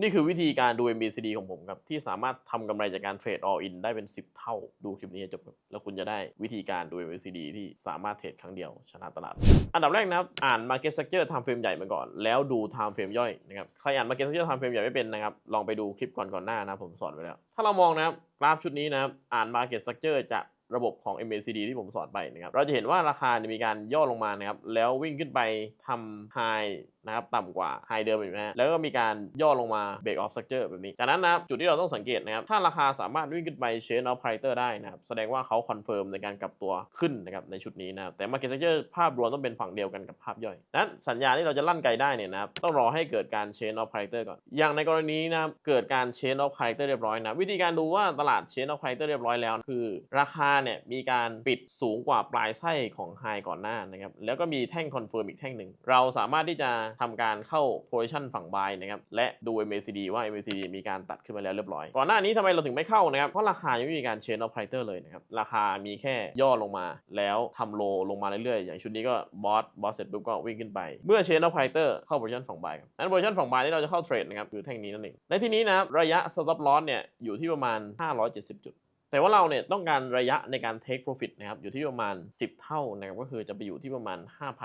นี่คือวิธีการดู MACD ของผมครับ ที่สามารถทำกำไรจากการเทรด all in ได้เป็น 10 เท่า ดูคลิปนี้จบแล้วคุณจะได้วิธีการดู MACD ที่สามารถเทรดครั้งเดียวชนะตลาด อันดับแรกนะครับ อ่าน Market Structure Time Frame ใหญ่มาก่อน แล้วดู Time Frame ย่อยนะครับ ใครอ่าน Market Structure Time Frame ใหญ่ไม่เป็นนะครับ ลองไปดูคลิปก่อนก่อนหน้านะผมสอนไว้แล้ว ถ้าเรามองนะครับกราฟชุดนี้นะครับ อ่าน Market Structure จากระบบของ MACD ที่ผมสอนไปนะครับ เราจะเห็นว่าราคาเนี่ยมีการย่อลงมานะครับ แล้ววิ่งขึ้นไปทำ High นะครับต่ำกว่า High เดิมเห็นไหมฮะแล้วก็มีการย่อลงมา Break off Structure แบบนี้จากนั้นนะครับจุดที่เราต้องสังเกตนะครับถ้าราคาสามารถวิ่งขึ้นไป Chain of Character ได้นะครับแสดงว่าเขาคอนเฟิร์มในการกลับตัวขึ้นนะครับในชุดนี้นะครับแต่ Market Structure ภาพรวมต้องเป็นฝั่งเดียวกันกับภาพย่อยนั้นสัญญาณที่เราจะลั่นไกลได้เนี่ยนะครับต้องรอให้เกิดการ Chain of Character ก่อน อย่างในกรณีนะครับเกิดการ Chain of Character เรียบร้อยนะวิธีการดูว่าตลาด Chain of Character เรียบร้อยแล้วคือ ราคาเนี่ยมีการปิดสูงกว่าปลายไส้ของ High ก่อนหน้านะครับแล้วก็มีแท่งคอนเฟิร์มอีกแท่งหนึ่งเราสามารถที่จะทำการเข้า position ฝั่ง buy นะครับและดู MACD ว่า MACD มีการตัดขึ้นมาแล้วเรียบร้อยก่อนหน้านี้ทำไมเราถึงไม่เข้านะครับเพราะราคายังไม่มีการ chain of character เลยนะครับราคามีแค่ย่อลงมา แล้วทำโลลงมาเรื่อยๆ อย่างชุดนี้ก็บอสบอสเสร็จปุ๊บก็วิ่งขึ้นไป เมื่อ chain of character เข้า position ฝั่ง buy ครับนั้น position ฝั่ง buy ที่เราจะเข้าเทรดนะครับคือแท่งนี้นั่นเองในที่นี้นะครับระยะ stop loss เนี่ยอยู่ที่ประมาณ 570 จุด แต่ว่าเราเนี่ยต้องการระยะในการ take profit นะครับอยู่ที่ประมาณ 10 เท่านะครับก็คือจะไปอยู่ที่ประมาณ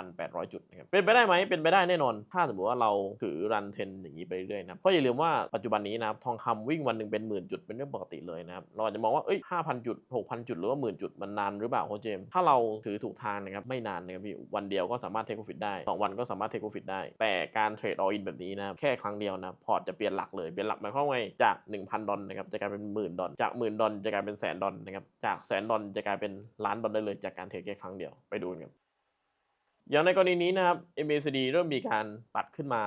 5,800 จุดนะครับเป็นไปได้ไหมเป็นไปได้แน่นอน ถ้าสมมติว่าเราถือรันเทนอย่างนี้ไปเรื่อยๆนะเพราะอย่าลืมว่าปัจจุบันนี้นะครับทองคำวิ่งวันหนึ่งเป็นหมื่นจุดเป็นเรื่องปกติเลยนะครับเราอาจจะมองว่าเอ้ย5,000จุด6,000จุดหรือว่าหมื่นจุดมันนานหรือเปล่าโคเจมส์ถ้าเราถือถูกทางนะครับไม่นานนะครับพี่วันเดียวก็สามารถ take profit ได้สองวันก็สามารถ take profit ได้ แต่การเทรด all in แบบนี้นะครับแค่ครั้งเดียวนะพอร์ตจะเปลี่ยนหลักเลยเปลี่ยนหลักหมายความว่าไงจาก 1,000 ดอลนะครับจะกลายเป็นหมื่นดอลจากหมื่นดอลจะกลายเป็นแสนดอลนะครับ จากแสนดอลจะกลายเป็นล้านดอลได้เลยจากการเทรดแค่ครั้งเดียวไปดูกันครับอย่างในกรณีนี้นะครับ MACD เริ่มมีการปัดขึ้นมา